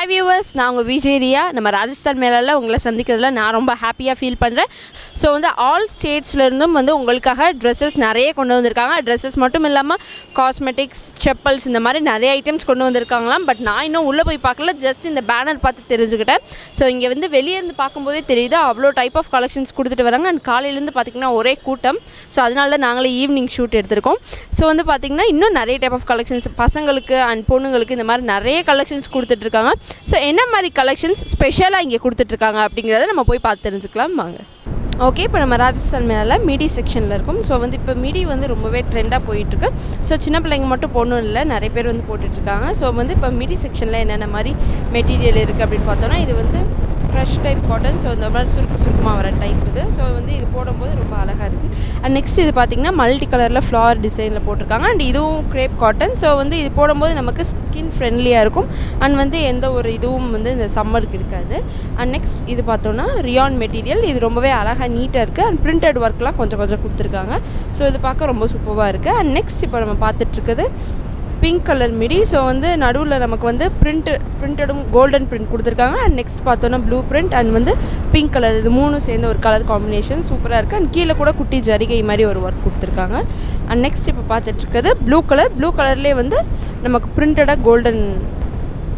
Hi viewers நான் உங்கள் விஜேரியா நம்ம ராஜஸ்தான் மேலால உங்களை சந்திக்கிறதுல நான் ரொம்ப ஹாப்பியாக ஃபீல் பண்ணுறேன் ஸோ வந்து ஆல் ஸ்டேட்ஸ்லேருந்தும் வந்து உங்களுக்காக ட்ரெஸ்ஸஸ் நிறைய கொண்டு வந்திருக்காங்க. ட்ரெஸ்ஸஸ் மட்டும் இல்லாமல் காஸ்மெட்டிக்ஸ் செப்பல்ஸ் இந்த மாதிரி நிறைய ஐட்டம்ஸ் கொண்டு வந்திருக்காங்களாம். பட் நான் இன்னும் உள்ளே போய் பார்க்கல ஜஸ்ட் இந்த பேனர் பார்த்து தெரிஞ்சுக்கிட்டேன். ஸோ இங்கே வந்து வெளியே இருந்து பார்க்கும்போதே தெரியுது அவ்வளோ டைப் ஆஃப் கலெக்ஷன்ஸ் கொடுத்துட்டு வராங்க. அண்ட் காலையிலேருந்து பார்த்திங்கன்னா ஒரே கூட்டம். ஸோ அதனால தான் நாங்களே ஈவினிங் ஷூட் எடுத்திருக்கோம். ஸோ வந்து பார்த்திங்கன்னா இன்னும் நிறைய டைப் ஆஃப் கலெக்ஷன்ஸ் பசங்களுக்கு அண்ட் பொண்ணுங்களுக்கு இந்த மாதிரி நிறைய கலெக்ஷன்ஸ் கொடுத்துட்ருக்காங்க ஸோ என்ன மாதிரி கலெக்ஷன்ஸ் ஸ்பெஷலாக இங்கே கொடுத்துட்ருக்காங்க அப்படிங்கிறத நம்ம போய் பார்த்து தெரிஞ்சுக்கலாம் வாங்க. ஓகே இப்போ நம்ம ராஜஸ்தான் மேலே மிடி செக்ஷனில் இருக்கும். ஸோ வந்து இப்போ மீடி வந்து ரொம்பவே ட்ரெண்டாக போயிட்டுருக்கு. ஸோ சின்ன பிள்ளைங்க மட்டும் பொண்ணும் இல்லை நிறைய பேர் வந்து போட்டுட்ருக்காங்க. ஸோ வந்து இப்போ மிடி செக்ஷனில் என்னென்ன மாதிரி மெட்டீரியல் இருக்குது அப்படின்னு பார்த்தோன்னா இது வந்து க்ரஷ் டைப் காட்டன் ஸோ இந்த மாதிரி சுருக்கு சுருக்கமாக வர டைப் இது. ஸோ வந்து இது போடும்போது ரொம்ப அழகாக இருக்குது அண்ட் நெக்ஸ்ட் இது பார்த்திங்கன்னா மல்டி கலரில் ஃப்ளவர் டிசைனில் போட்டிருக்காங்க. அண்ட் இதுவும் க்ரேப் காட்டன் ஸோ வந்து இது போடும்போது நமக்கு ஸ்கின் ஃப்ரெண்ட்லியாக இருக்கும். அண்ட் வந்து எந்த ஒரு இதுவும் வந்து இந்த சம்மருக்கு இருக்காது. அண்ட் நெக்ஸ்ட் இது பார்த்தோன்னா ரியான் மெட்டீரியல் இது ரொம்பவே அழகாக நீட்டாக இருக்குது அண்ட் பிரிண்டட் ஒர்க்லாம் கொஞ்சம் கொஞ்சம் கொடுத்துருக்காங்க. ஸோ இது பார்க்க ரொம்ப சூப்பராக இருக்குது அண்ட் நெக்ஸ்ட் இப்போ நம்ம பார்த்துட்ருக்குது பிங்க் கலர் மிடி ஸோ வந்து நடுவில் நமக்கு வந்து பிரிண்ட்டு பிரிண்டடும் கோல்டன் பிரிண்ட் கொடுத்துருக்காங்க. அண்ட் நெக்ஸ்ட் பார்த்தோன்னா ப்ளூ பிரிண்ட் அண்ட் வந்து பிங்க் கலர் இது மூணும் சேர்ந்த ஒரு கலர் காம்பினேஷன் சூப்பராக இருக்குது அண்ட் கீழே கூட குட்டி ஜரிகை மாதிரி ஒரு ஒர்க் கொடுத்துருக்காங்க. அண்ட் நெக்ஸ்ட் இப்போ பார்த்துட்ருக்கிறது ப்ளூ கலர் ப்ளூ கலர்லேயே வந்து நமக்கு பிரிண்டடாக கோல்டன்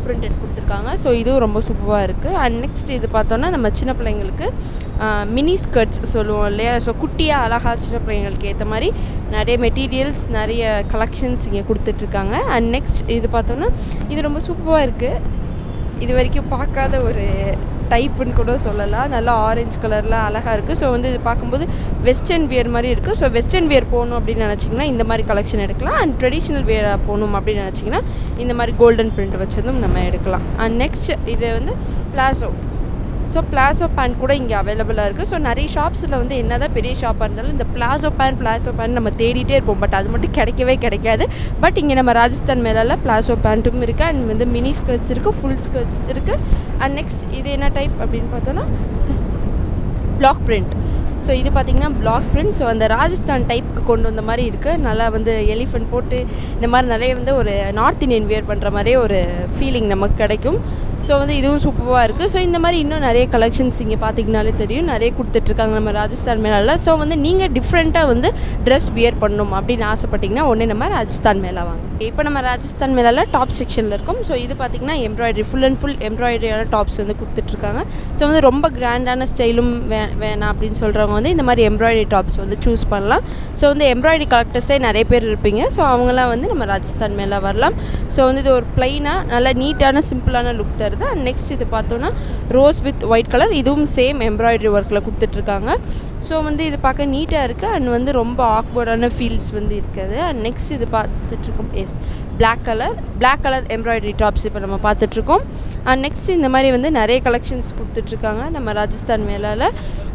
பிரிண்டட் கொடுத்துருக்காங்க. ஸோ இதுவும் ரொம்ப சூப்பராக இருக்குது அண்ட் நெக்ஸ்ட் இது பார்த்தோன்னா நம்ம சின்ன பிள்ளைங்களுக்கு மினி ஸ்கர்ட்ஸ் சொல்லுவோம் இல்லையா? ஸோ குட்டியாக அழகாக சின்ன பிள்ளைங்களுக்கு ஏற்ற மாதிரி நிறைய மெட்டீரியல்ஸ் நிறைய கலெக்ஷன்ஸ் இங்கே கொடுத்துட்ருக்காங்க. அண்ட் நெக்ஸ்ட் இது பார்த்தோன்னா இது ரொம்ப சூப்பராக இருக்குது இது வரைக்கும் பார்க்காத ஒரு டைப்புன்னு கூட சொல்லலாம். நல்லா ஆரஞ்சு கலரில் அழகாக இருக்குது ஸோ வந்து இது பார்க்கும்போது வெஸ்டர்ன் வியர் மாதிரி இருக்குது ஸோ வெஸ்டர்ன் வியர் போகணும் அப்படின்னு நினச்சிங்கன்னா இந்த மாதிரி கலெக்ஷன் எடுக்கலாம். அண்ட் ட்ரெடிஷ்னல் வியராக போகணும் அப்படின்னு நினச்சிங்கன்னா இந்த மாதிரி கோல்டன் பிரிண்ட் வச்சதும் நம்ம எடுக்கலாம். அண்ட் நெக்ஸ்ட் இது வந்து பிளாசோ ஸோ பிளாசோ பேண்ட் கூட இங்கே அவைலபிளாக இருக்குது ஸோ நிறைய ஷாப்ஸில் வந்து என்ன தான் பெரிய ஷாப்பாக இருந்தாலும் இந்த பிளாசோ பேண்ட் பிளாசோ பேண்ட் நம்ம தேடிட்டே இருப்போம். பட் அது மட்டும் கிடைக்கவே கிடைக்காது. பட் இங்கே நம்ம ராஜஸ்தான் மேலெல்லாம் பிளாசோ பேண்ட்டும் இருக்குது அண்ட் வந்து மினி ஸ்கர்ட்ஸ் இருக்குது ஃபுல் ஸ்கர்ட்ஸ் இருக்குது அண்ட் நெக்ஸ்ட் இது என்ன டைப் அப்படின்னு பார்த்தோன்னா பிளாக் பிரிண்ட் ஸோ இது பார்த்திங்கன்னா பிளாக் பிரிண்ட் ஸோ அந்த ராஜஸ்தான் டைப்புக்கு கொண்டு வந்த மாதிரி இருக்குது நல்லா வந்து எலிஃபெண்ட் போட்டு இந்த மாதிரி நிறைய வந்து ஒரு நார்த் இந்தியன் வியர் பண்ணுற மாதிரியே ஒரு ஃபீலிங் நமக்கு கிடைக்கும். ஸோ வந்து இதுவும் சூப்பராக இருக்குது ஸோ இந்த மாதிரி இன்னும் நிறைய கலெக்ஷன்ஸ் இங்கே பார்த்தீங்கனாலே தெரியும். நிறைய கொடுத்துட்ருக்காங்க நம்ம ராஜஸ்தான் மேலாவில் ஸோ வந்து நீங்கள் டிஃப்ரெண்ட்டாக வந்து ட்ரெஸ் வியர் பண்ணணும் அப்படின்னு ஆசைப்பட்டிங்கன்னா ஒன்றே நம்ம ராஜஸ்தான் மேலே வாங்க. இப்போ நம்ம ராஜஸ்தான் மேலாவில் டாப் செக்ஷனில் இருக்கும். ஸோ இது பார்த்திங்கன்னா எம்ப்ராய்டரி ஃபுல் அண்ட் ஃபுல் எம்ப்ராய்டரியான டாப்ஸ் வந்து கொடுத்துட்ருக்காங்க. ஸோ வந்து ரொம்ப கிராண்டான ஸ்டைலும் வே வேணாம் அப்படின்னு சொல்கிறவங்க வந்து இந்த மாதிரி எம்ப்ராய்டரி டாப்ஸ் வந்து சூஸ் பண்ணலாம். ஸோ வந்து எம்ப்ராய்டரி கலெக்டர்ஸே நிறைய பேர் இருப்பீங்க. ஸோ அவங்களாம் வந்து நம்ம ராஜஸ்தான் மேலே வரலாம். ஸோ வந்து இது ஒரு ப்ளைனாக நல்லா நீட்டான சிம்பிளான லுக் வருது அண்ட் நெக்ஸ்ட் இது பார்த்தோன்னா ரோஸ் வித் ஒயிட் கலர் இதுவும் சேம் எம்ப்ராய்டரி ஒர்க்கில் கொடுத்துட்ருக்காங்க. ஸோ வந்து இது பார்க்க நீட்டாக இருக்குது அண்ட் வந்து ரொம்ப ஆக்வர்டான ஃபீல்ஸ் வந்து இருக்குது. அண்ட் நெக்ஸ்ட் இது பார்த்துட்ருக்கோம் yes black colour black colour embroidery tops இப்போ நம்ம பார்த்துட்ருக்கோம். அண்ட் நெக்ஸ்ட் இந்த மாதிரி வந்து நிறைய கலெக்ஷன்ஸ் கொடுத்துட்ருக்காங்க நம்ம ராஜஸ்தான் மேலால்.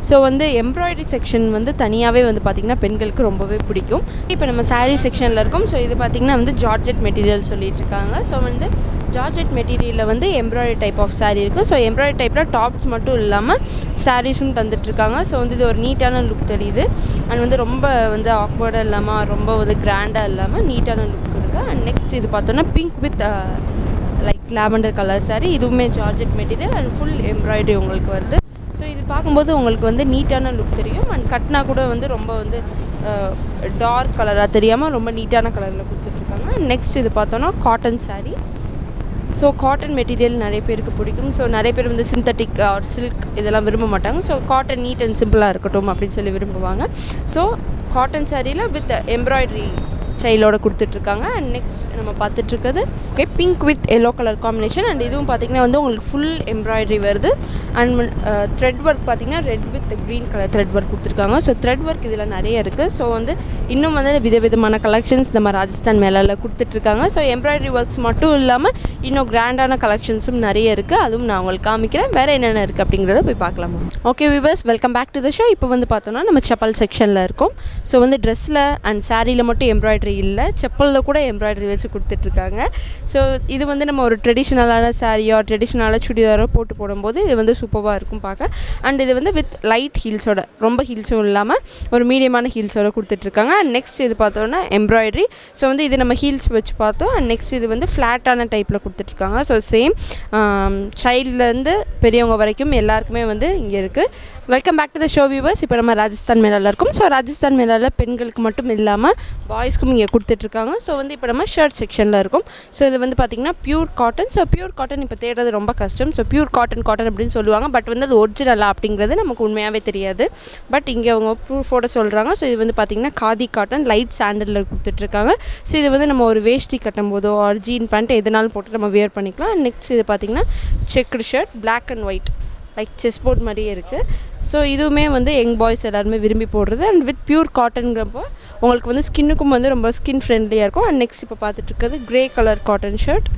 ஸோ வந்து எம்ப்ராய்டரி செக்ஷன் வந்து தனியாகவே வந்து பார்த்திங்கன்னா பெண்களுக்கு ரொம்பவே பிடிக்கும். இப்போ நம்ம சாரீ செக்ஷனில் இருக்கோம். ஸோ இது பார்த்திங்கன்னா வந்து ஜார்ஜெட் மெட்டீரியல் சொல்லிட்டு இருக்காங்க ஸோ வந்து ஜார்ஜெட் மெட்டீரியலில் வந்து எம்ப்ராய்டரி டைப் ஆஃப் சாரீ இருக்கும் ஸோ எம்ப்ராய்டரி டைப்பில் டாப்ஸ் மட்டும் இல்லாமல் சாரீஸும் தந்துட்டுருக்காங்க ஸோ வந்து இது ஒரு நீட்டான லுக் தெரியுது. அண்ட் வந்து ரொம்ப வந்து ஆக்வர்டாக இல்லாமல் ரொம்ப வந்து கிராண்டாக இல்லாமல் நீட்டான லுக் நெக்ஸ்ட் இது பார்த்தோன்னா pink with like lavender colour saree. இதுவுமே georgette material and full embroidery உங்களுக்கு வருது. ஸோ இது பார்க்கும்போது உங்களுக்கு வந்து நீட்டான லுக் தெரியும். அண்ட் கட்னா கூட வந்து ரொம்ப வந்து டார்க் கலராக தெரியாமல் ரொம்ப நீட்டான கலரில் கொடுத்துட்ருக்காங்க. நெக்ஸ்ட் இது பார்த்தோன்னா cotton saree. So cotton material நிறைய பேருக்கு பிடிக்கும். ஸோ நிறைய பேர் வந்து சிந்தட்டிக் ஆர் சில்க் இதெல்லாம் விரும்ப மாட்டாங்க. ஸோ காட்டன் நீட் அண்ட் சிம்பிளாக இருக்கட்டும் அப்படின்னு சொல்லி விரும்புவாங்க. ஸோ காட்டன் சாரியில் வித் எம்ப்ராய்டரி ஸ்டைலோட கொடுத்துட்ருக்காங்க. அண்ட் நெக்ஸ்ட் நம்ம பார்த்துட்ருக்கிறது okay pink with yellow colour combination and இதுவும் பார்த்திங்கன்னா வந்து உங்களுக்கு ஃபுல் எம்ப்ராய்டரி வருது. அண்ட் த்ரெட் ஒர்க் பார்த்திங்கன்னா red with green colour thread work கொடுத்துருக்காங்க. ஸோ த்ரெட் ஒர்க் இதில் நிறைய இருக்குது ஸோ வந்து இன்னும் வந்து விதவிதமான கலெக்ஷன்ஸ் நம்ம ராஜஸ்தான் மேலால் கொடுத்துட்ருக்காங்க. ஸோ எம்ப்ராய்டரி ஒர்க்ஸ் மட்டும் இல்லாமல் இன்னும் கிராண்டான கலெக்ஷன்ஸும் நிறைய இருக்குது அதுவும் நான் உங்களுக்கு காமிக்கிறேன். வேறு என்னென்ன இருக்குது அப்படிங்கிறத போய் பார்க்கலாமா. Okay viewers welcome back to the show இப்போ வந்து பார்த்தோன்னா நம்ம செப்பல் செக்ஷனில் இருக்கோம். ஸோ வந்து ட்ரெஸ்ஸில் அண்ட் சாரியில் மட்டும் எம்ப்ராய்டரி எம்ப்ராய்டரி இல்லை செப்பலில் கூட எம்ப்ராய்டரி வச்சு கொடுத்துட்ருக்காங்க. ஸோ இது வந்து நம்ம ஒரு ட்ரெடிஷ்னலான சாரியோ ட்ரெடிஷ்னலான சுடிதாரோ போட்டு போடும்போது இது வந்து சூப்பராக இருக்கும் பார்க்க அண்ட் இது வந்து வித் லைட் ஹீல்ஸோட ரொம்ப ஹீல்ஸும் இல்லாமல் ஒரு மீடியமான ஹீல்ஸோட கொடுத்துட்ருக்காங்க. அண்ட் நெக்ஸ்ட் இது பார்த்தோன்னா எம்ப்ராய்டரி ஸோ வந்து இது நம்ம ஹீல்ஸ் வச்சு பார்த்தோம். அண்ட் நெக்ஸ்ட் இது வந்து ஃப்ளாட்டான டைப்பில் கொடுத்துட்ருக்காங்க. ஸோ சேம் சைல்ட்லேருந்து பெரியவங்க வரைக்கும் எல்லாருக்குமே வந்து இங்கே இருக்குது welcome back to the show viewers இப்போ நம்ம ராஜஸ்தான் மேலாவில் இருக்கும். ஸோ ராஜஸ்தான் மேலாவில் பெண்களுக்கு மட்டும் இல்லாமல் பாய்ஸ்க்கும் இங்கே கொடுத்துட்ருக்காங்க. ஸோ வந்து இப்போ நம்ம ஷர்ட் செக்ஷனில் இருக்கும். ஸோ இது வந்து பார்த்திங்கன்னா pure cotton so pure cotton இப்போ தேடுறது ரொம்ப கஷ்டம். ஸோ பியூர் காட்டன் காட்டன் அப்படின்னு சொல்லுவாங்க. பட் வந்து அது ஒரிஜினலாக அப்படிங்கிறது நமக்கு உண்மையாகவே தெரியாது. பட் இங்கே அவங்க ப்ரூஃபோட சொல்கிறாங்க ஸோ இது வந்து பார்த்திங்கன்னா காதி காட்டன் லைட் சாண்டலில் கொடுத்துட்ருக்காங்க. ஸோ இது வந்து நம்ம ஒரு வேஷ்டி கட்டும் போதோ ஒரு ஜீன் பேண்ட் எதுனாலும் போட்டு நம்ம வியர் பண்ணிக்கலாம். நெக்ஸ்ட் இது பார்த்திங்கன்னா checked shirt black and white like chess board மாதிரியே இருக்குது ஸோ இதுவுமே வந்து யங் பாய்ஸ் எல்லாருமே விரும்பி போடுறது. அண்ட் வித் பியூர் காட்டனுங்கிறப்போ உங்களுக்கு வந்து ஸ்கின்னுக்கும் வந்து ரொம்ப ஸ்கின் ஃப்ரெண்ட்லியாக இருக்கும். அண்ட் நெக்ஸ்ட் இப்போ பார்த்துட்டு இருக்கிறது grey colour cotton shirt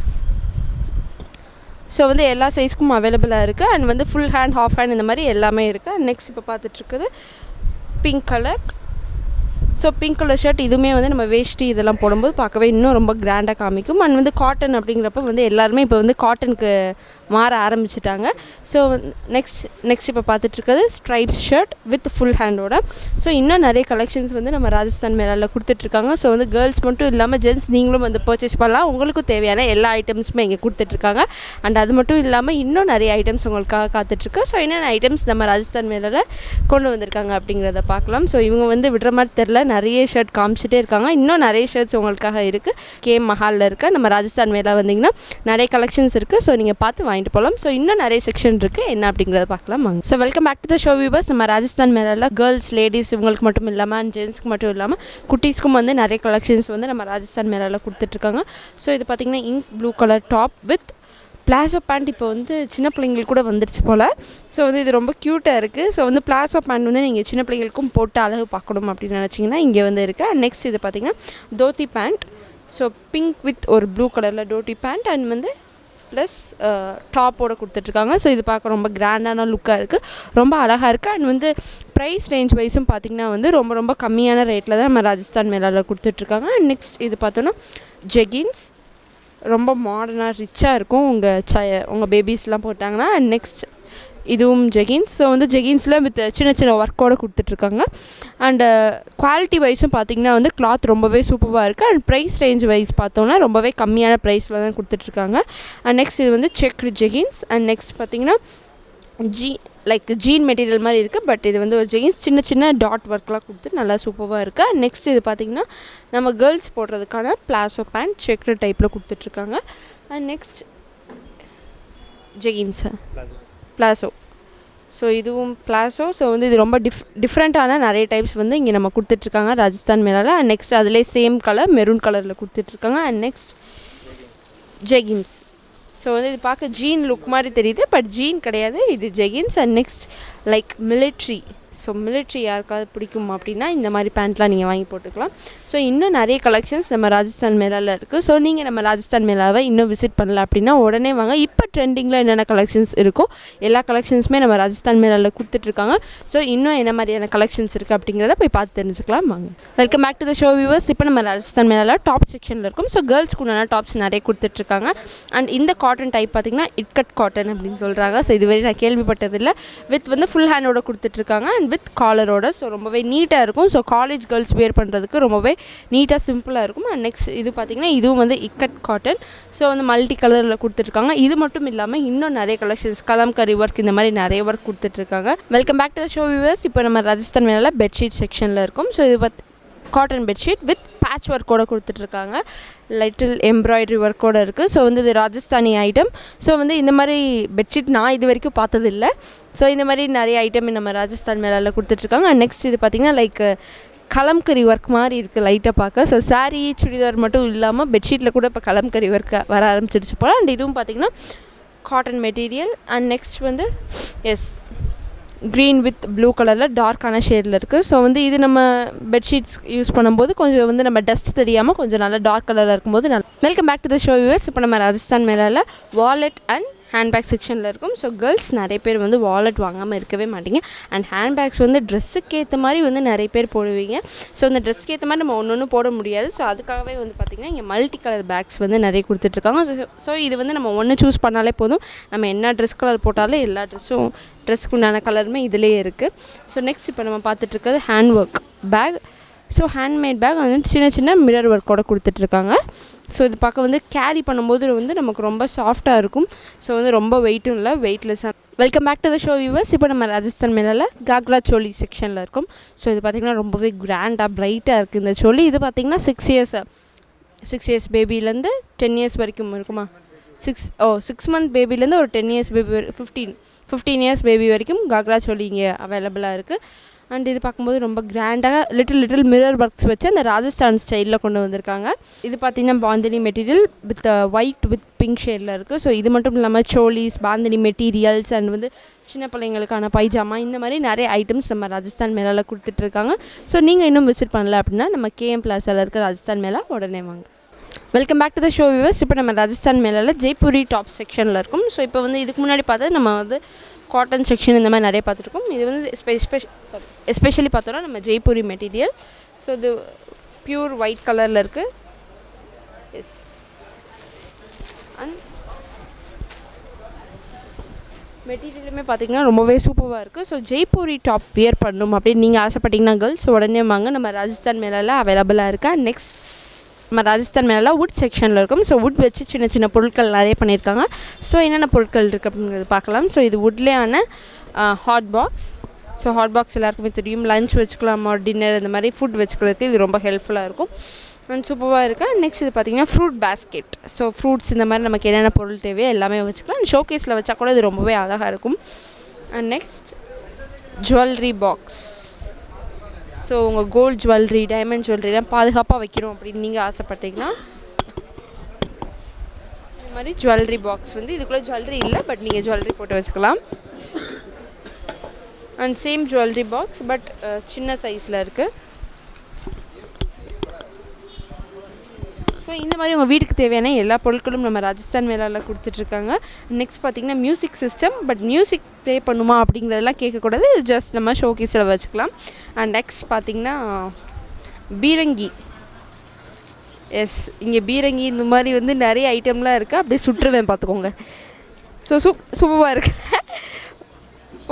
so வந்து எல்லா சைஸ்க்கும் அவைலபிளாக இருக்குது அண்ட் வந்து ஃபுல் ஹேண்ட் ஹாஃப் ஹேண்ட் இந்த மாதிரி எல்லாமே இருக்குது அண்ட் நெக்ஸ்ட் இப்போ பார்த்துட்ருக்குது pink colour so pink colour shirt இதுவுமே வந்து நம்ம வேஷ்டி இதெல்லாம் போடும்போது பார்க்கவே இன்னும் ரொம்ப கிராண்டாக காமிக்கும். அண்ட் வந்து காட்டன் அப்படிங்கிறப்ப வந்து எல்லாருமே இப்போ வந்து காட்டனுக்கு மாற ஆரம்பிச்சிட்டாங்க. ஸோ நெக்ஸ்ட் நெக்ஸ்ட் இப்போ பார்த்துட்ருக்கிறது ஸ்ட்ரைப்ஸ் ஷர்ட் வித் ஃபுல் ஹேண்டோட ஸோ இன்னும் நிறைய கலெக்ஷன்ஸ் வந்து நம்ம ராஜஸ்தான் மேலாவில் கொடுத்துட்ருக்காங்க ஸோ வந்து கேர்ள்ஸ் மட்டும் இல்லாமல் ஜென்ட்ஸ் நீங்களும் வந்து பர்ச்சேஸ் பண்ணலாம். உங்களுக்கும் தேவையான எல்லா ஐட்டம்ஸுமே இங்கே கொடுத்துட்ருக்காங்க அண்ட் அது மட்டும் இல்லாமல் இன்னும் நிறைய ஐட்டம்ஸ் உங்களுக்காக காத்துட்ருக்கு ஸோ என்னென்ன ஐட்டம்ஸ் நம்ம ராஜஸ்தான் மேலால் கொண்டு வந்திருக்காங்க அப்படிங்கிறத பார்க்கலாம். ஸோ இவங்க வந்து விடுற மாதிரி தெரில நிறைய ஷர்ட் காமிச்சிட்டே இருக்காங்க. இன்னும் நிறைய ஷர்ட்ஸ் உங்களுக்காக இருக்குது கே மஹாலில் இருக்க நம்ம ராஜஸ்தான் மேலே வந்தீங்கன்னா நிறைய கலெக்ஷன்ஸ் இருக்குது ஸோ நீங்கள் பார்த்து வாங்கிட்டு போகலாம் ஸோ இன்னும் நிறைய செக்ஷன் இருக்குது என்ன அப்படிங்கிறத பார்க்கலாம். வாங்க. So welcome back to the show viewers நம்ம ராஜஸ்தான் மேலே கேர்ள்ஸ் லேடிஸ் இவங்களுக்கு மட்டும் இல்லாமல் அண்ட் ஜென்ஸ்க்கு மட்டும் இல்லாமல் குட்டீஸ்க்கும் வந்து நிறைய கலெக்ஷன்ஸ் வந்து நம்ம ராஜஸ்தான் மேலே கொடுத்துட்ருக்காங்க ஸோ இது பார்த்திங்கன்னா ink blue colour top with palazzo pant இப்போ வந்து சின்ன பிள்ளைங்களுக்கு கூட வந்துருச்சு போல். ஸோ வந்து இது ரொம்ப க்யூட்டாக இருக்குது ஸோ வந்து பிளாசோ பேண்ட் வந்து நீங்கள் சின்ன பிள்ளைங்களுக்கும் போட்டு அழகு பார்க்கணும் அப்படின்னு நினச்சிங்கன்னா இங்கே வந்து இருக்குது நெக்ஸ்ட் இது பார்த்திங்கன்னா dhoti pant so pink with ஒரு ப்ளூ கலரில் டோட்டி பேண்ட் அண்ட் வந்து ப்ளஸ் டாப்போட uh, கொடுத்துட்ருக்காங்க. ஸோ இது பார்க்க ரொம்ப கிராண்டான லுக்காக இருக்குது ரொம்ப அழகாக இருக்குது அண்ட் வந்து ப்ரைஸ் ரேஞ்ச் வைஸும் பார்த்திங்கன்னா வந்து ரொம்ப ரொம்ப கம்மியான ரேட்டில் தான் நம்ம ராஜஸ்தான் மேலாவில் கொடுத்துட்ருக்காங்க. அண்ட் நெக்ஸ்ட் இது பார்த்தோன்னா ஜெகின்ஸ் ரொம்ப மாடர்னாக ரிச்சாக இருக்கும். உங்கள் ச உங்கள் பேபிஸ்லாம் போட்டாங்கன்னா அண்ட் நெக்ஸ்ட் இதுவும் ஜெகின்ஸ் ஸோ வந்து ஜெகின்ஸில் வித் சின்ன சின்ன ஒர்க்கோடு கொடுத்துட்ருக்காங்க. அண்டு குவாலிட்டி வைஸும் பார்த்திங்கன்னா வந்து கிளாத் ரொம்பவே சூப்பராக இருக்குது அண்ட் ப்ரைஸ் ரேஞ்ச் வைஸ் பார்த்தோன்னா ரொம்பவே கம்மியான ப்ரைஸில் தான் கொடுத்துட்ருக்காங்க. அண்ட் நெக்ஸ்ட் இது வந்து செக் ஜெகின்ஸ் அண்ட் நெக்ஸ்ட் பார்த்திங்கன்னா ஜி லைக் ஜீன் மெட்டீரியல் மாதிரி இருக்குது பட் இது வந்து ஒரு ஜெகின்ஸ் சின்ன சின்ன டாட் ஒர்க்லாம் கொடுத்து நல்லா சூப்பராக இருக்குது நெக்ஸ்ட் இது பார்த்திங்கன்னா நம்ம கேர்ள்ஸ் போடுறதுக்கான பிளாசோ பேண்ட் செக்ரு டைப்பில் கொடுத்துட்ருக்காங்க. And next jeggings palazzo so இதுவும் பிளாசோ ஸோ வந்து இது ரொம்ப டிஃப் டிஃப்ரெண்ட்டான நிறைய டைப்ஸ் வந்து இங்கே நம்ம கொடுத்துட்ருக்காங்க ராஜஸ்தான் மேலால். அண்ட் நெக்ஸ்ட் அதிலே சேம் கலர் மெரூன் கலரில் கொடுத்துட்ருக்காங்க. அண்ட் நெக்ஸ்ட் ஜெகின்ஸ் ஸோ வந்து இது பார்க்க ஜீன் லுக் மாதிரி தெரியுது பட் ஜீன் கிடையாது. இது jeggings and next like military so military யாருக்காவது பிடிக்கும் அப்படின்னா இந்த மாதிரி பேண்ட்லாம் நீங்கள் வாங்கி போட்டுக்கலாம். ஸோ இன்னும் நிறைய கலெக்ஷன்ஸ் நம்ம ராஜஸ்தான் மேலாவில் இருக்குது ஸோ நீங்கள் நம்ம ராஜஸ்தான் மேலாவை இன்னும் விசிட் பண்ணல அப்படின்னா உடனே வாங்க. இப்போ ட்ரெண்டிங்கில் என்னென்ன கலெக்ஷன்ஸ் இருக்கோ எல்லா கலெக்ஷன்ஸுமே நம்ம ராஜஸ்தான் மேலாவில் கொடுத்துட்ருக்காங்க. ஸோ இன்னும் என்ன மாதிரியான கலெக்ஷன்ஸ் இருக்குது அப்படிங்கிறத போய் பார்த்து தெரிஞ்சுக்கலாம். வாங்க. Welcome back to the show viewers இப்போ நம்ம ராஜஸ்தான் மேலாவில் டாப் செக்ஷனில் இருக்கும். ஸோ கேர்ள்ஸ்க்குண்டான டாப்ஸ் நிறைய கொடுத்துட்ருக்காங்க. அண்ட் இந்த காட்டன் டைப் பார்த்திங்கன்னா இட்கட் காட்டன் அப்படின்னு சொல்கிறாங்க ஸோ இதுவரை நான் கேள்விப்பட்டதில்லை. வித் வந்து ஃபுல் ஹேண்டோட கொடுத்துட்ருக்காங்க. அண்ட் வித் காலரோட ஸோ ரொம்பவே நீட்டாக இருக்கும். ஸோ காலேஜ் கேர்ள்ஸ் வேர் பண்ணுறதுக்கு ரொம்பவே நீட்டாக சிம்பிளாக இருக்கும். அண்ட் நெக்ஸ்ட் இது பார்த்திங்கன்னா இதுவும் வந்து இக்கட் காட்டன் ஸோ வந்து மல்டி கலரில் கொடுத்துருக்காங்க. இது மட்டும் இல்லாமல் இன்னும் நிறைய கலெக்ஷன்ஸ் கலம்கரி ஒர்க் இந்த மாதிரி நிறைய ஒர்க் கொடுத்துட்ருக்காங்க. Welcome back to the show viewers இப்போ நம்ம ராஜஸ்தான் மேலே பெட்ஷீட் செக்ஷனில் இருக்கும். ஸோ இது பார்த்து காட்டன் பெட்ஷீட் வித் பேட்ச் ஒர்க்கோட கொடுத்துட்ருக்காங்க. லிட்டில் எம்ப்ராய்டரி ஒர்க்கோட இருக்குது ஸோ வந்து இது ராஜஸ்தானி ஐட்டம் ஸோ வந்து இந்த மாதிரி பெட்ஷீட் நான் இது வரைக்கும் பார்த்ததில்ல. ஸோ இந்த மாதிரி நிறைய ஐட்டம் நம்ம ராஜஸ்தான் மேலால் கொடுத்துட்ருக்காங்க. நெக்ஸ்ட் இது பார்த்திங்கன்னா லைக் கலம்கரி ஒர்க் மாதிரி இருக்குது லைட்டாக பார்க்க. ஸோ சாரீ சுடிதார் மட்டும் இல்லாமல் பெட்ஷீட்டில் கூட இப்போ கலம்கரி ஒர்க் வர ஆரம்பிச்சிருச்சு போல். அண்ட் இதுவும் பார்த்திங்கன்னா காட்டன் மெட்டீரியல் அண்ட் நெக்ஸ்ட் வந்து எஸ் க்ரீன் வித் ப்ளூ கலரில் டார்க்கான ஷேடில் இருக்குது ஸோ வந்து இது நம்ம பெட்ஷீட்ஸ் யூஸ் பண்ணும்போது கொஞ்சம் வந்து நம்ம டஸ்ட் தெரியாமல் கொஞ்சம் நல்லா டார்க் கலரில் இருக்கும்போது நல்லா welcome back to the show viewers இப்போ நம்ம ராஜஸ்தான் மேலால் வாலெட் அண்ட் ஹேண்ட்பேக் செக்ஷனில் இருக்கும். ஸோ கேர்ள்ஸ் நிறைய பேர் வந்து வாலெட் வாங்காமல் இருக்கவே மாட்டீங்க. அண்ட் ஹேண்ட்பேக்ஸ் வந்து ட்ரெஸ்ஸுக்கு ஏற்ற மாதிரி வந்து நிறைய பேர் போடுவீங்க. ஸோ அந்த ட்ரெஸ்க்கு ஏற்ற மாதிரி நம்ம ஒன்று ஒன்று போட முடியாது. ஸோ அதுக்காகவே வந்து பார்த்திங்கன்னா இங்கே மல்டி கலர் பேக்ஸ் வந்து நிறைய கொடுத்துட்ருக்காங்க. ஸோ ஸோ இது வந்து நம்ம ஒன்று சூஸ் பண்ணாலே போதும். நம்ம என்ன ட்ரெஸ் கலர் போட்டாலும் எல்லா ட்ரெஸ்ஸும் ட்ரெஸ்க்கு உண்டான கலருமே இதிலேயே இருக்குது ஸோ நெக்ஸ்ட் இப்போ நம்ம பார்த்துட்ருக்கிறது hand work bag so handmade bag வந்து சின்ன சின்ன மிரர் ஒர்க்கோட கொடுத்துட்ருக்காங்க. ஸோ இது பார்க்க வந்து கேரி பண்ணும்போது வந்து நமக்கு ரொம்ப சாஃப்டாக இருக்கும். ஸோ வந்து ரொம்ப வெயிட்டும் இல்லை வெயிட்லெஸ்ஸாக welcome back to the show viewers இப்போ நம்ம ராஜஸ்தான் மேலால் காக்ரா சோலி செக்ஷனில் இருக்கும். ஸோ இது பார்த்திங்கன்னா ரொம்பவே கிராண்டாக பிரைட்டாக இருக்குது இந்த சோலி இது பார்த்திங்கன்னா சிக்ஸ் இயர்ஸ் சிக்ஸ் இயர்ஸ் பேபிலேருந்து டென் இயர்ஸ் வரைக்கும் இருக்குமா? சிக்ஸ் ஓ சிக்ஸ் மந்த் பேபிலேருந்து ஒரு ten years baby fifteen fifteen years baby வரைக்கும் காக்ரா சோலி இங்கே அவைலபிளாக இருக்குது அண்ட் இது பார்க்கும்போது ரொம்ப கிராண்டாக லிட்டில் லிட்டில் மிரர் ஒர்க்ஸ் வச்சு அந்த ராஜஸ்தான் ஸ்டைலில் கொண்டு வந்திருக்காங்க. இது பார்த்திங்கன்னா bandhani material with white with pink ஷேடில் இருக்குது ஸோ இது மட்டும் இல்லாமல் சோலிஸ் பாந்தினி மெட்டீரியல்ஸ் அண்ட் வந்து சின்ன பிள்ளைங்களுக்கான பைஜாமா இந்த மாதிரி நிறைய ஐட்டம்ஸ் நம்ம ராஜஸ்தான் மேலாவில் கொடுத்துட்ருக்காங்க ஸோ நீங்கள் இன்னும் விசிட் பண்ணல அப்படின்னா நம்ம கேஎம் பிளாஸில் இருக்க ராஜஸ்தான் மேலா உடனே வாங்க. Welcome back to the show viewers இப்போ நம்ம ராஜஸ்தான் மேலால் ஜெய்ப்பூரி டாப் செக்ஷனில் இருக்கும். ஸோ இப்போ வந்து இதுக்கு முன்னாடி பார்த்தா நம்ம வந்து காட்டன் செக்ஷன் இந்த மாதிரி நிறைய பார்த்துருக்கோம். இது வந்து எஸ்பெஷலி பார்த்தோன்னா நம்ம ஜெய்ப்பூரி மெட்டீரியல் ஸோ இது ப்யூர் ஒயிட் கலரில் இருக்குது எஸ் அண்ட் மெட்டீரியலுமே பார்த்தீங்கன்னா ரொம்பவே சூப்பராக இருக்குது ஸோ ஜெய்ப்பூரி டாப் வியர் பண்ணணும் அப்படின்னு நீங்கள் ஆசைப்பட்டீங்கன்னா கேர்ள்ஸ் உடனே வாங்க. நம்ம ராஜஸ்தான் மேலால் அவைலபிளாக இருக்கா? நெக்ஸ்ட் நம்ம ராஜஸ்தான் மேலாம் வுட் செக்ஷனில் இருக்கும். ஸோ வுட் வச்சு சின்ன சின்ன பொருட்கள் நிறைய பண்ணியிருக்காங்க. ஸோ என்னென்ன பொருட்கள் இருக்குது அப்படிங்கிறது பார்க்கலாம். ஸோ இது வுட்லேயான hot box so hot box எல்லாருக்குமே தெரியும். லஞ்ச் வச்சுக்கலாம் டின்னர் இந்த மாதிரி ஃபுட் வச்சுக்கிறதுக்கு இது ரொம்ப ஹெல்ப்ஃபுல்லாக இருக்கும். அண்ட் சூப்பராக இருக்கா. நெக்ஸ்ட் இது பார்த்திங்கன்னா ஃப்ரூட் பேஸ்கெட் ஸோ ஃப்ரூட்ஸ் இந்த மாதிரி நமக்கு என்னென்ன பொருள் தேவையோ எல்லாமே வச்சுக்கலாம். அண்ட் ஷோகேஸில் வச்சா கூட இது ரொம்பவே அழகாக இருக்கும். And next jewellery box so உங்கள் கோல்ட் ஜுவல்லரி டைமண்ட் ஜுவல்லரிலாம் பாதுகாப்பாக வைக்கிறோம் அப்படின்னு நீங்கள் ஆசைப்பட்டீங்கன்னா இந்த மாதிரி ஜுவல்லரி பாக்ஸ் வந்து இதுக்குள்ளே ஜுவல்லரி இல்லை பட் நீங்கள் ஜுவல்லரி போட்டு வச்சுக்கலாம். And same jewellery box but சின்ன சைஸில் இருக்குது ஸோ இந்த மாதிரி உங்கள் வீட்டுக்கு தேவையான எல்லா பொருட்களும் நம்ம ராஜஸ்தான் மேலால் கொடுத்துட்ருக்காங்க. நெக்ஸ்ட் பார்த்திங்கன்னா music system but music play பண்ணுமா அப்படிங்கிறதெல்லாம் கேட்கக்கூடாது. ஜஸ்ட் நம்ம ஷோகேஸில் வச்சுக்கலாம். அண்ட் நெக்ஸ்ட் பார்த்திங்கன்னா பீரங்கி. எஸ் இங்கே பீரங்கி இந்த மாதிரி வந்து நிறைய ஐட்டம்லாம் இருக்குது அப்படியே சுற்றுவேன் பார்த்துக்கோங்க. ஸோ சூப் சூப்பராக இருக்கு.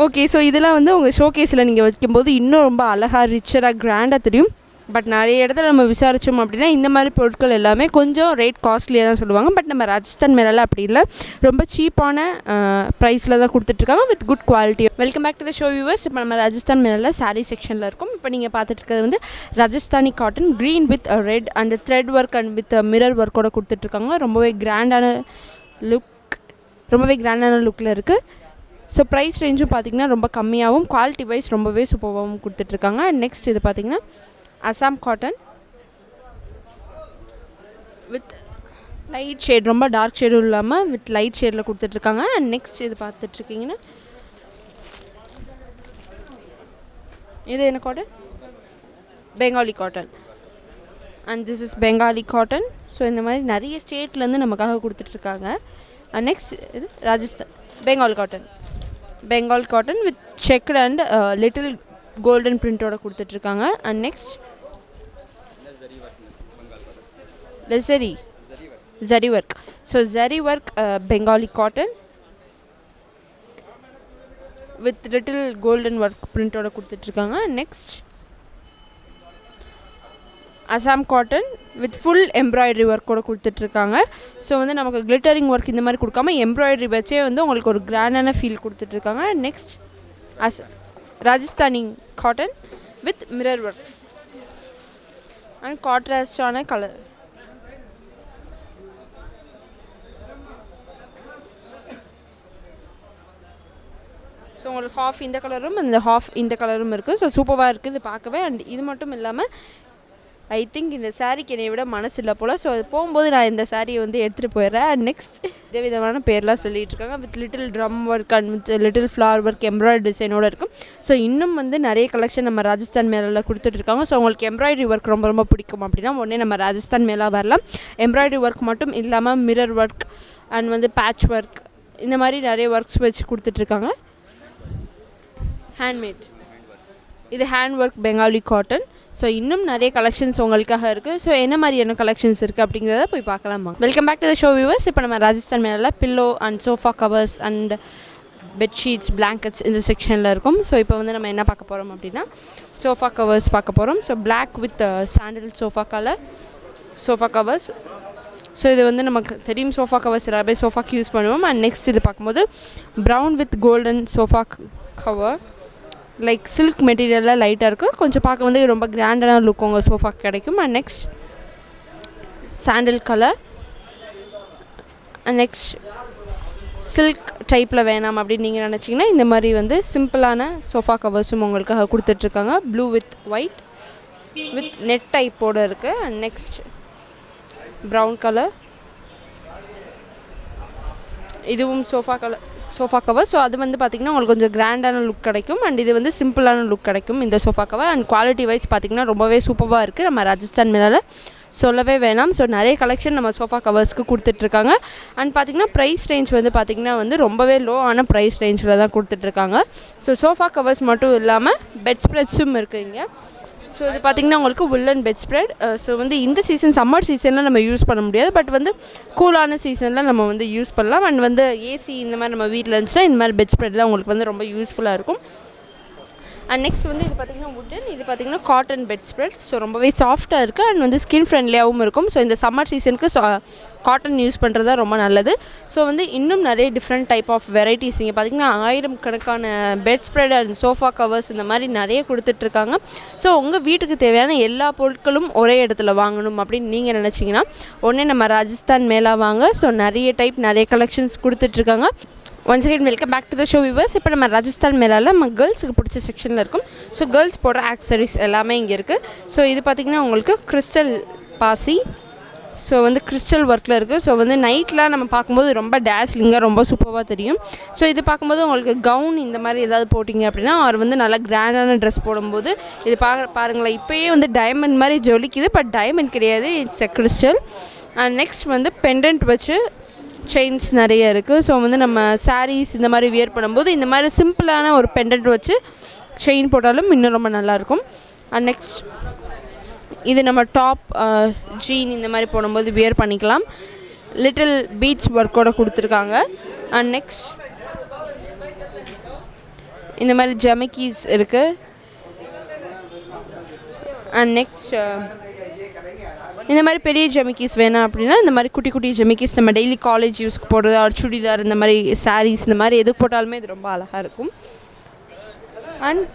ஓகே ஸோ இதெல்லாம் வந்து உங்கள் ஷோகேஸில் நீங்கள் வைக்கும்போது இன்னும் ரொம்ப அழகாக ரிச்சராக கிராண்டாக தெரியும். பட் நிறைய இடத்துல நம்ம விசாரித்தோம் அப்படின்னா இந்த மாதிரி பொருட்கள் எல்லாமே கொஞ்சம் ரேட் காஸ்ட்லியாக தான் சொல்லுவாங்க. பட் நம்ம ராஜஸ்தான் மேலாம் அப்படி இல்லை. ரொம்ப சீப்பான ப்ரைஸில் தான் கொடுத்துட்ருக்காங்க with good quality welcome back to the show viewers இப்போ நம்ம ராஜஸ்தான் மேலில் சாரீ செக்ஷனில் இருக்கும். இப்போ நீங்கள் பார்த்துட்டு இருக்கிறது வந்து Rajasthani cotton green with red and thread work and with mirror ஒர்க்கோட கொடுத்துட்ருக்காங்க. ரொம்பவே கிராண்டான லுக் ரொம்பவே கிராண்டான லுக்கில் இருக்குது ஸோ ப்ரைஸ் ரேஞ்சும் பார்த்திங்கன்னா ரொம்ப கம்மியாகவும் குவாலிட்டி வைஸ் ரொம்பவே சூப்பராகவும் கொடுத்துட்ருக்காங்க. நெக்ஸ்ட் இது பார்த்திங்கன்னா Assam cotton with light shade ரொம்ப டார்க் ஷேடும் இல்லாமல் வித் லைட் ஷேடில் கொடுத்துட்ருக்காங்க. அண்ட் நெக்ஸ்ட் இது பார்த்துட்ருக்கீங்கன்னா. இது என்ன cotton? Bengali cotton. And this is Bengali cotton. So இந்த மாதிரி நிறைய ஸ்டேட்லேருந்து நமக்காக கொடுத்துட்ருக்காங்க. அண்ட் நெக்ஸ்ட் இது Rajasthan Bengal cotton. Bengal cotton with checked and little golden பிரிண்டோட கொடுத்துட்ருக்காங்க. And next லெசரி zari work so zari work Bengali cotton with little golden work பிரிண்டோட கொடுத்துட்ருக்காங்க. Next Assam cotton with full embroidery ஒர்க்கோட கொடுத்துட்ருக்காங்க. So வந்து நமக்கு glittering work இந்த மாதிரி கொடுக்காம embroidery வச்சே வந்து உங்களுக்கு ஒரு கிராண்டான ஃபீல் கொடுத்துட்ருக்காங்க. Next as Rajasthani cotton with mirror works and கான்ட்ராஸ்டான colour so உங்களுக்கு ஹாஃப் இந்த கலரும் இந்த ஹாஃப் இந்த கலரும் இருக்குது ஸோ சூப்பராக இருக்குது இது பார்க்கவே. அண்ட் இது மட்டும் இல்லாமல் ஐ திங்க் இந்த சாரீக்கு என்னை விட மனசு இல்லை போல். ஸோ அது போகும்போது நான் இந்த சாரியை வந்து எடுத்துகிட்டு போயிடுறேன். அண்ட் நெக்ஸ்ட் இதே விதமான பேர்லாம் சொல்லிகிட்டு இருக்காங்க. With little drum work and with little flower work embroidery டிசைனோடு இருக்கும். ஸோ இன்னும் வந்து நிறைய கலெக்ஷன் நம்ம ராஜஸ்தான் மேலே கொடுத்துட்ருக்காங்க ஸோ உங்களுக்கு எம்ப்ராய்டரி ஒர்க் ரொம்ப ரொம்ப பிடிக்கும் அப்படின்னா உடனே நம்ம ராஜஸ்தான் மேலே வரலாம். எம்ப்ராய்டரி ஒர்க் மட்டும் இல்லாமல் மிரர் ஒர்க் அண்ட் வந்து பேட்ச் ஒர்க் இந்த மாதிரி நிறைய ஒர்க்ஸ் வச்சு கொடுத்துட்ருக்காங்க ஹேண்ட்மேட் இது hand work Bengali cotton so இன்னும் நிறைய கலெக்ஷன்ஸ் உங்களுக்காக இருக்குது ஸோ என்ன மாதிரியான கலெக்ஷன்ஸ் இருக்குது அப்படிங்கிறத போய் பார்க்கலாமா welcome back to the show viewers இப்போ நம்ம ராஜஸ்தான் மேலே pillow and sofa covers and bedsheets blankets இந்த செக்ஷனில் இருக்கும். ஸோ இப்போ வந்து நம்ம என்ன பார்க்க போகிறோம் அப்படின்னா சோஃபா கவர்ஸ் பார்க்க போகிறோம் so black with sandal sofa colour sofa covers so இது வந்து நமக்கு தெரியும் சோஃபா கவர்ஸ் எல்லாருமே சோஃபாக்கு யூஸ் பண்ணுவோம். அண்ட் நெக்ஸ்ட் இது பார்க்கும்போது brown with golden sofa cover like silk மெட்டீரியலில் லைட்டாக இருக்குது கொஞ்சம் பார்க்க வந்து ரொம்ப கிராண்டான லுக் உங்கள் சோஃபா கிடைக்கும். And next sandal colour and next silk டைப்பில் வேணாம் அப்படின்னு நீங்கள் நினச்சிங்கன்னா இந்த மாதிரி வந்து சிம்பிளான சோஃபா கவர்ஸும் உங்களுக்காக கொடுத்துட்ருக்காங்க. Blue with white with net டைப்போடு இருக்குது அண்ட் நெக்ஸ்ட் ப்ரௌன் கலர் இதுவும் sofa colour sofa cover so அது வந்து பார்த்திங்கன்னா உங்களுக்கு கொஞ்சம் கிராண்டான லுக் கிடைக்கும். அண்ட் இது வந்து சிம்பிளான லுக் கிடைக்கும் இந்த sofa cover and quality wise பார்த்திங்கன்னா ரொம்பவே சூப்பராக இருக்குது நம்ம ராஜஸ்தான் மேலே சொல்லவே வேணாம். ஸோ நிறைய கலெக்ஷன் நம்ம சோஃபா கவர்ஸ்க்கு கொடுத்துட்ருக்காங்க. அண்ட் பார்த்திங்கன்னா ப்ரைஸ் ரேஞ்ச் வந்து பார்த்திங்கன்னா வந்து ரொம்பவே லோ ஆன ப்ரைஸ் ரேஞ்சில் தான் கொடுத்துட்ருக்காங்க. ஸோ சோஃபா கவர்ஸ் மட்டும் இல்லாமல் பெட் ஸ்ப்ரெட்ஸும் இருக்குது இங்கே. ஸோ இது பார்த்திங்கன்னா உங்களுக்கு உல்லன் பெட் ஸ்ப்ரெட் ஸோ வந்து இந்த சீசன் சம்மர் சீசனில் நம்ம யூஸ் பண்ண முடியாது. பட் வந்து கூலான சீசனில் நம்ம வந்து யூஸ் பண்ணலாம். அண்ட் வந்து ஏசி இந்த மாதிரி நம்ம வீட்டில் இருந்துச்சுன்னா இந்த மாதிரி பெட் ஸ்ப்ரெட்லாம் உங்களுக்கு வந்து ரொம்ப யூஸ்ஃபுல்லாக இருக்கும். அண்ட் நெக்ஸ்ட் வந்து இது பார்த்திங்கன்னா உட்டன் இது பார்த்திங்கன்னா காட்டன் பெட் ஸ்ப்ரெட் ஸோ ரொம்பவே சாஃப்ட்டாக இருக்குது அண்ட் வந்து ஸ்கின் ஃப்ரெண்ட்லியாகவும் இருக்கும். ஸோ இந்த சம்மர் சீசனுக்கு காட்டன் யூஸ் பண்ணுறது தான் ரொம்ப நல்லது. ஸோ வந்து இன்னும் நிறைய டிஃப்ரெண்ட் டைப் ஆஃப் வெரைட்டிஸ் இங்கே பார்த்திங்கன்னா ஆயிரம் கணக்கான bed spread and sofa covers இந்த மாதிரி நிறைய கொடுத்துட்ருக்காங்க ஸோ உங்கள் வீட்டுக்கு தேவையான எல்லா பொருட்களும் ஒரே இடத்துல வாங்கணும் அப்படின்னு நீங்கள் நினச்சிங்கன்னா உடனே நம்ம ராஜஸ்தான் மேலா வாங்க. ஸோ நிறைய டைப் நிறைய கலெக்ஷன்ஸ் கொடுத்துட்ருக்காங்க one second welcome back to the show viewers இப்போ நம்ம ராஜஸ்தான் மேலால் நம்ம கேர்ள்ஸுக்கு பிடிச்ச செக்ஷனில் இருக்கும். ஸோ கேர்ள்ஸ் போடுற ஆக்சரிஸ் எல்லாமே இங்கே இருக்குது ஸோ இது பார்த்திங்கன்னா உங்களுக்கு கிறிஸ்டல் பாசி. ஸோ வந்து கிறிஸ்டல் ஒர்க்கில் இருக்குது ஸோ வந்து நைட்டில் நம்ம பார்க்கும்போது ரொம்ப டேஸ்லிங்காக ரொம்ப சூப்பராக தெரியும். ஸோ இது பார்க்கும்போது உங்களுக்கு கவுன் இந்த மாதிரி ஏதாவது போட்டிங்க அப்படின்னா அவர் வந்து நல்லா கிராண்டான ட்ரெஸ் போடும்போது இது பா பாருங்களேன். இப்போயே வந்து டைமண்ட் மாதிரி ஜொலிக்குது பட் டைமண்ட் கிடையாது. It's a crystal and next வந்து பெண்டன்ட் வச்சு செயின்ஸ் நிறைய இருக்குது ஸோ வந்து நம்ம சாரீஸ் இந்த மாதிரி வியர் பண்ணும்போது இந்த மாதிரி சிம்பிளான ஒரு பெண்டன்ட் வச்சு செயின் போட்டாலும் இன்னும் ரொம்ப நல்லாயிருக்கும் அண்ட் நெக்ஸ்ட் இது நம்ம டாப் ஜீன் இந்த மாதிரி போடும்போது வியர் பண்ணிக்கலாம். லிட்டில் பீச் ஒர்க்கோட கொடுத்துருக்காங்க. அண்ட் நெக்ஸ்ட் இந்த மாதிரி ஜெமிக்கீஸ் இருக்குது அண்ட் நெக்ஸ்ட் இந்த மாதிரி பெரிய ஜமிக்கிஸ் வேணாம் அப்படின்னா இந்த மாதிரி குட்டி குட்டி ஜமிக்கிஸ் நம்ம டெய்லி காலேஜ் யூஸ்க்கு போடுறது ஆர் சுடிதார் இந்த மாதிரி சாரீஸ் இந்த மாதிரி எதுக்கு போட்டாலுமே இது ரொம்ப அழகாக இருக்கும். அண்ட்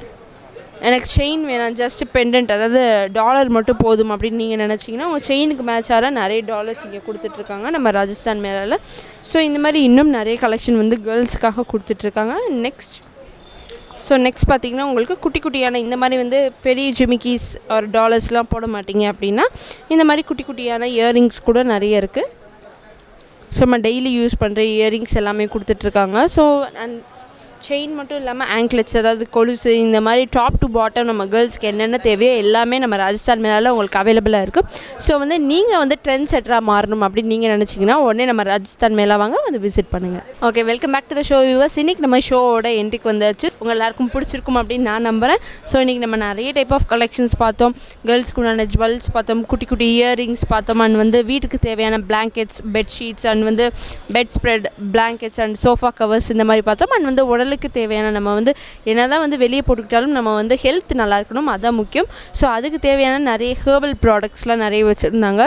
எனக்கு செயின் வேணாம் ஜஸ்ட் பெண்டன்ட் அதாவது டாலர் மட்டும் போதும் அப்படின்னு நீங்கள் நினச்சிங்கன்னா உங்கள் செயினுக்கு மேட்ச் நிறைய டாலர்ஸ் இங்கே கொடுத்துட்ருக்காங்க நம்ம ராஜஸ்தான் மேலால். ஸோ இந்த மாதிரி இன்னும் நிறைய கலெக்ஷன் வந்து கேர்ள்ஸுக்காக கொடுத்துட்ருக்காங்க. நெக்ஸ்ட் ஸோ நெக்ஸ்ட் பார்த்தீங்கன்னா உங்களுக்கு குட்டி குட்டியான இந்த மாதிரி வந்து பெரிய ஜிமிக்கீஸ் ஒரு டாலர்ஸ்லாம் போட மாட்டீங்க அப்படின்னா இந்த மாதிரி குட்டி குட்டியான இயரிங்ஸ் கூட நிறைய இருக்குது ஸோ நம்ம டெய்லி யூஸ் பண்ணுற இயரிங்ஸ் எல்லாமே கொடுத்துட்ருக்காங்க ஸோ அண்ட் செயின் மட்டும் இல்லாமல் ஆங்க்லெட்ஸ் அதாவது கொலுசு இந்த மாதிரி டாப் டு பாட்டம் நம்ம கேர்ள்ஸ்க்கு என்னென்ன தேவையோ எல்லாமே நம்ம ராஜஸ்தான் மேலால் உங்களுக்கு அவைலபிளாக இருக்குது ஸோ வந்து நீங்கள் வந்து ட்ரெண்ட் செட்டராக மாறணும் அப்படின்னு நீங்கள் நினச்சிங்கன்னா உடனே நம்ம ராஜஸ்தான் மேலே வாங்க வந்து விசிட் பண்ணுங்கள் okay welcome back to the show viewers இன்றைக்கி நம்ம ஷோவோட என்ட்ரிக்கு வந்தாச்சு. உங்கள் எல்லாருக்கும் பிடிச்சிருக்கும் அப்படின்னு நான் நம்புகிறேன் ஸோ இன்றைக்கி நம்ம நிறைய டைப் ஆஃப் கலெக்ஷன்ஸ் பார்த்தோம். கேர்ள்ஸ்க்கு உண்டான ஜுவல்ஸ் பார்த்தோம். குட்டி குட்டி இயரிங்ஸ் பார்த்தோம். அண்ட் வந்து வீட்டுக்கு தேவையான பிளாங்கெட்ஸ் பெட்ஷீட்ஸ் அண்ட் வந்து bed spread blankets and sofa covers இந்த மாதிரி பார்த்தோம். அண்ட் வந்து உடல் உடலுக்கு தேவையான நம்ம வந்து என்ன தான் வந்து வெளியே போட்டுக்கிட்டாலும் நம்ம வந்து ஹெல்த் நல்லா இருக்கணும் அதுதான் முக்கியம். ஸோ அதுக்கு தேவையான நிறைய ஹேர்பல் ப்ராடக்ட்ஸ்லாம் நிறைய வச்சுருந்தாங்க.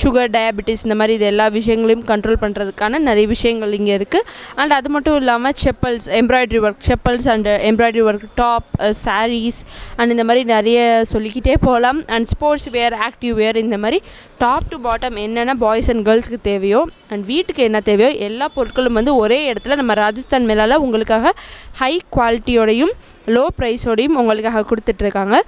சுகர் டயபிட்டிஸ் இந்த மாதிரி இது எல்லா விஷயங்களையும் கண்ட்ரோல் பண்ணுறதுக்கான நிறைய விஷயங்கள் இங்கே இருக்குது அண்ட் அது மட்டும் இல்லாமல் chappals embroidery work chappals and embroidery work top saris and இந்த மாதிரி நிறைய சொல்லிக்கிட்டே போகலாம். And sports wear active wear இந்த மாதிரி டாப் டு பாட்டம் என்னென்ன பாய்ஸ் அண்ட் கேர்ள்ஸ்க்கு தேவையோ அண்ட் வீட்டுக்கு என்ன தேவையோ எல்லா பொருட்களும் வந்து ஒரே இடத்துல நம்ம ராஜஸ்தான் மேலால் உங்களுக்காக ஹை குவாலிட்டியோடையும் லோ ப்ரைஸோடையும் உங்களுக்காக கொடுத்துட்ருக்காங்க